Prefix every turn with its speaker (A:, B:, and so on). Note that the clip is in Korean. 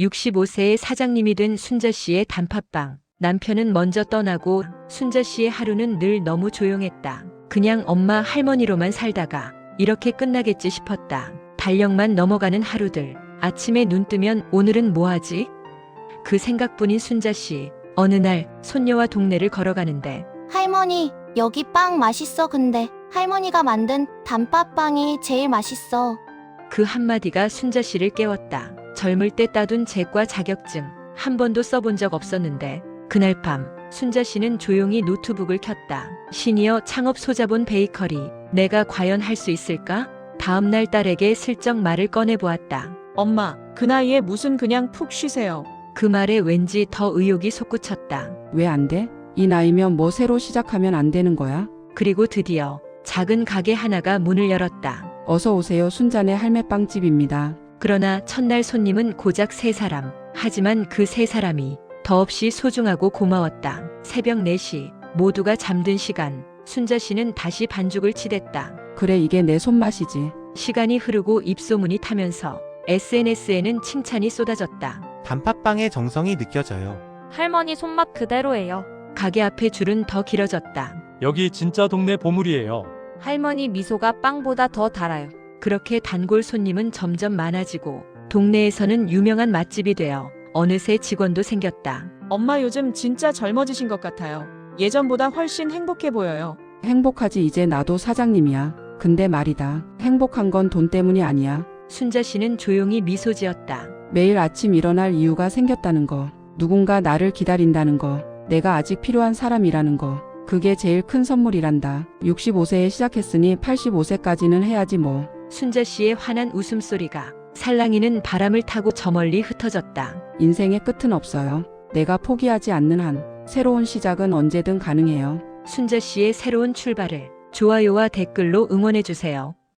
A: 65세의 사장님이 된 순자 씨의 단팥빵. 남편은 먼저 떠나고 순자 씨의 하루는 늘 너무 조용했다. 그냥 엄마 할머니로만 살다가 이렇게 끝나겠지 싶었다. 달력만 넘어가는 하루들. 아침에 눈 뜨면 오늘은 뭐 하지? 그 생각뿐인 순자 씨. 어느 날 손녀와 동네를 걸어가는데
B: 할머니, 여기 빵 맛있어, 근데. 할머니가 만든 단팥빵이 제일 맛있어.
A: 그 한마디가 순자 씨를 깨웠다. 젊을 때 따둔 재과 자격증 한 번도 써본 적 없었는데 그날 밤 순자 씨는 조용히 노트북을 켰다. 시니어 창업 소자본 베이커리 내가 과연 할 수 있을까? 다음 날 딸에게 슬쩍 말을 꺼내 보았다.
C: 엄마, 그 나이에 무슨 그냥 푹 쉬세요.
A: 그 말에 왠지 더 의욕이 솟구쳤다.
D: 왜 안 돼? 이 나이면 뭐 새로 시작하면 안 되는 거야?
A: 그리고 드디어 작은 가게 하나가 문을 열었다.
D: 어서 오세요. 순잔의 할매빵집입니다.
A: 그러나 첫날 손님은 고작 세 사람. 하지만 그 세 사람이 더없이 소중하고 고마웠다. 새벽 4시 모두가 잠든 시간 순자 씨는 다시 반죽을 치댔다.
D: 그래 이게 내 손맛이지.
A: 시간이 흐르고 입소문이 타면서 SNS에는 칭찬이 쏟아졌다.
E: 단팥빵의 정성이 느껴져요.
F: 할머니 손맛 그대로예요.
A: 가게 앞에 줄은 더 길어졌다.
G: 여기 진짜 동네 보물이에요.
F: 할머니 미소가 빵보다 더 달아요.
A: 그렇게 단골 손님은 점점 많아지고 동네에서는 유명한 맛집이 되어 어느새 직원도 생겼다.
C: 엄마 요즘 진짜 젊어지신 것 같아요. 예전보다 훨씬 행복해 보여요.
D: 행복하지 이제 나도 사장님이야. 근데 말이다. 행복한 건 돈 때문이 아니야.
A: 순자 씨는 조용히 미소 지었다.
D: 매일 아침 일어날 이유가 생겼다는 거. 누군가 나를 기다린다는 거. 내가 아직 필요한 사람이라는 거. 그게 제일 큰 선물이란다. 65세에 시작했으니 85세까지는 해야지 뭐.
A: 순자 씨의 환한 웃음소리가 살랑이는 바람을 타고 저 멀리 흩어졌다.
D: 인생의 끝은 없어요. 내가 포기하지 않는 한 새로운 시작은 언제든 가능해요.
A: 순자 씨의 새로운 출발을 좋아요와 댓글로 응원해주세요.